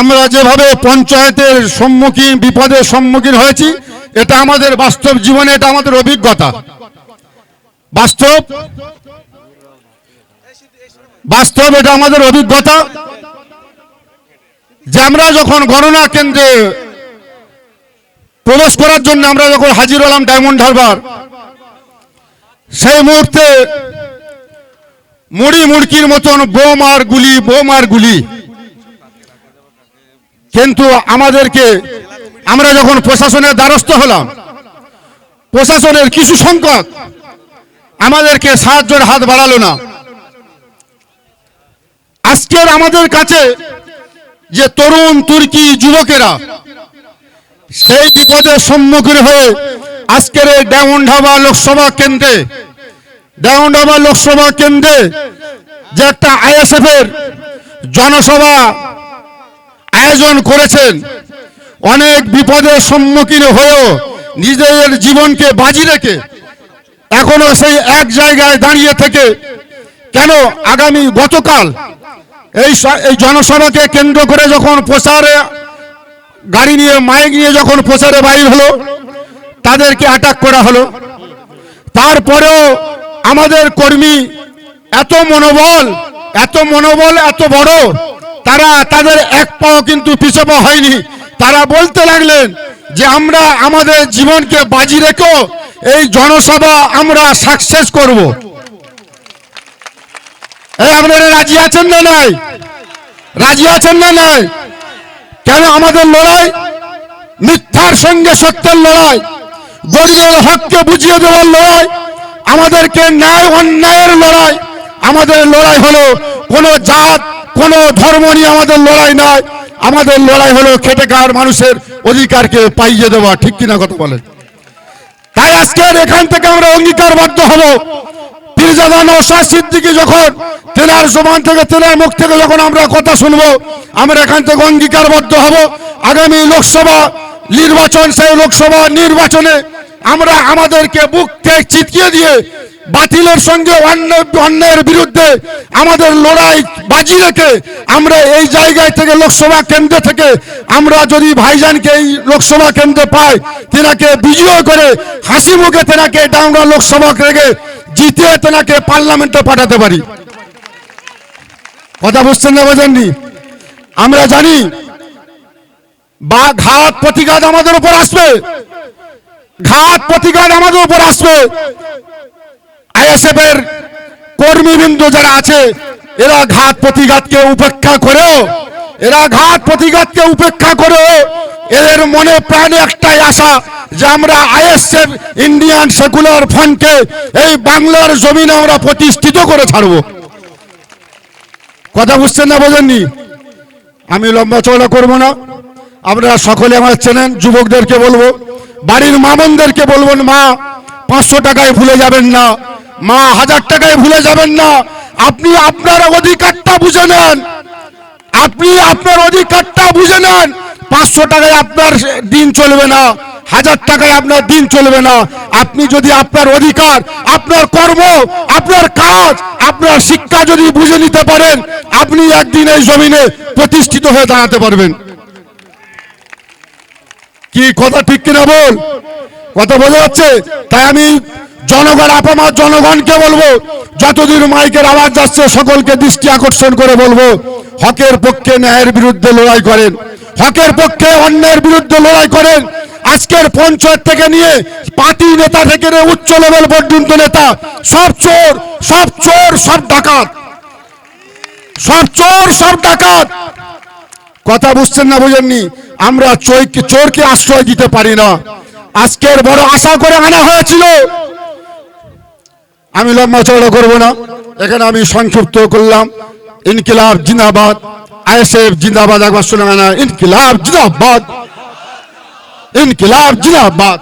আমরা যেভাবে পঞ্চায়েতের সম্মুখীন, বিপদের সম্মুখীন হয়েছি, এটা আমাদের বাস্তব জীবনে, এটা আমাদের অভিজ্ঞতা। বাস্তব? বাস্তব, এটা আমাদের অভিজ্ঞতা। যে আমরা যখন গণনা কেন্দ্রে প্রবেশ করার জন্য আমরা যখন হাজির হলাম ডায়মন্ড হারবার, সেই মুহূর্তে মুড়ি মুড়কির মতন বোম আর গুলি, বোম আর গুলি কিন্তু আমাদেরকে আমরা যখন প্রশাসনের দ্বারস্থ হলাম, প্রশাসনের কিছু সংখ্যক আমাদেরকে সাহায্যের হাত বাড়ালো না। আজকের আমাদের কাছে যে তরুণ তুর্কি যুবকেরা সেই বিপদের সম্মুখীন হয়ে আজকের এই ডায়মন্ডহাবা লোকসভা কেন্দ্রে ডায়মন্ডহাবা লোকসভা কেন্দ্রে যে একটা আইএসএফ এর জনসভা আয়োজন করেছেন। অনেক বিপদের সম্মুখীন হয়েও নিজেদের জীবনকে বাজি রেখে এখনও সেই এক জায়গায় দাঁড়িয়ে থেকে কেন আগামী গতকাল এই এই জনসভাকে কেন্দ্র করে যখন প্রচারে, গাড়ি নিয়ে, মাইক নিয়ে যখন প্রচারে বাইর হলো, তাদেরকে অ্যাটাক করা হলো। তারপরেও আমাদের কর্মী এত মনোবল এত মনোবল এত বড় তারা তাদের এক পাও কিন্তু পিছপা হয়নি। তারা বলতে লাগলেন যে আমরা আমাদের জীবনকে বাজি রেখো, এই জনসভা আমরা সাকসেস করব। এই আপনারা রাজি আছেন না নাই? রাজি আছেন না নাই? কেন আমাদের লড়াই? মিথ্যার সঙ্গে সত্যের লড়াই গরিবের হককে বুঝিয়ে দেওয়ার লড়াই, আমাদেরকে ন্যায় অন্যায়ের লড়াই, আমাদের লড়াই হলো কোনো জাত কোনো ধর্ম নিয়ে আমাদের লড়াই নয়। আমাদের লড়াই হলো খেটে খাওয়ার মানুষের অধিকারকে পাইয়ে দেওয়া, ঠিক কিনা কথা বলেন? তাই আজকের এখান থেকে আমরা অঙ্গীকারবদ্ধ হব। যখন থেকে মুখ থেকে যখন আমরা কথা শুনব, আমরা এখান থেকে হব। আগামী লোকসভা নির্বাচন, সেই লোকসভা নির্বাচনে আমরা আমাদেরকে বুককে চিতকিয়ে দিয়ে বাতিলের সঙ্গে অন্যায়ের বিরুদ্ধে আমাদের লড়াই বাজি রেখে আমরা এই জায়গায় থেকে লোকসভা কেন্দ্র থেকে আমরা যদি ভাইজানকে এই লোকসভা কেন্দ্রে পাই, তেনাকে বিজয় করে হাসি মুখে তেনাকে ডাঙ্গা লোকসভা থেকে জিতে তেনাকে পার্লামেন্টে পাঠাতে পারি। কথা বুঝছেন না বোঝেননি? আমরা জানি বা ঘাত প্রতিঘাত আমাদের উপর আসবে। ঘাত, প্রতিঘাত আমাদের উপর আসবে। আইএসএফ এর কর্মীবৃন্দ যারা আছে, এরা ঘাত প্রতিঘাতকে উপেক্ষা করেও, এরা ঘাত প্রতিঘাতকে উপেক্ষা করেও এদের মনে প্রাণে একটাই আশা যে আমরা আইএসএফ ইন্ডিয়ান সেকুলার ফ্রন্টকে এই বাংলার জমিনে আমরা প্রতিষ্ঠিত করে ছাড়বো। কথা বুঝছেন না বোঝেননি? আমি লম্বা চওড়া করব না। আপনারা সকলে আমার চেনেন, যুবকদেরকে বলব, বাড়ির মা বোনদেরকে বলবেন মা, পাঁচশো টাকায় ভুলে যাবেন না। মা, হাজার টাকায় ভুলে যাবেন না। আপনি আপনার অধিকারটা বুঝে নেন। আপনি আপনার অধিকারটা বুঝে নেন। পাঁচশো টাকায় আপনার দিন চলবে না। হাজার টাকায় আপনার দিন চলবে না। আপনি যদি আপনার অধিকার, আপনার কর্ম, আপনার কাজ, আপনার শিক্ষা যদি বুঝে নিতে পারেন, আপনি একদিন এই জমিনে প্রতিষ্ঠিত হয়ে দাঁড়াতে পারবেন। কি কথা ঠিক কিনা বল? কথা বোঝা যাচ্ছে? তাই আমি জনগণ আপামার জনগণকে বলব যতদিন মাইকের আওয়াজ যাচ্ছে সকলকে দৃষ্টি আকর্ষণ করে বলব, হকের পক্ষে ন্যায়ের বিরুদ্ধে লড়াই করেন, হকের পক্ষে অন্যায়ের বিরুদ্ধে লড়াই করেন। আজকের পঞ্চায়েত থেকে নিয়ে পার্টি নেতা থেকে উচ্চ লেভেল পর্যন্ত নেতা, সব চোর সব চোর, সব ডাকাত। সব চোর, সব ডাকাত। কথা বুঝছেন না বুঝেননি? আমরা চোরকে আশ্রয় দিতে পারি না। আজকের বড় আশা করে আনা হয়েছিল আমি লম্বা চড়া করব না। এখানে আমি সংক্ষিপ্ত করলাম। ইনকিলাব জিন্দাবাদ। আইএসএফ জিন্দাবাদ, একবার শুনে না ইনকিলাব জিন্দাবাদ। ইনকিলাব জিন্দাবাদ।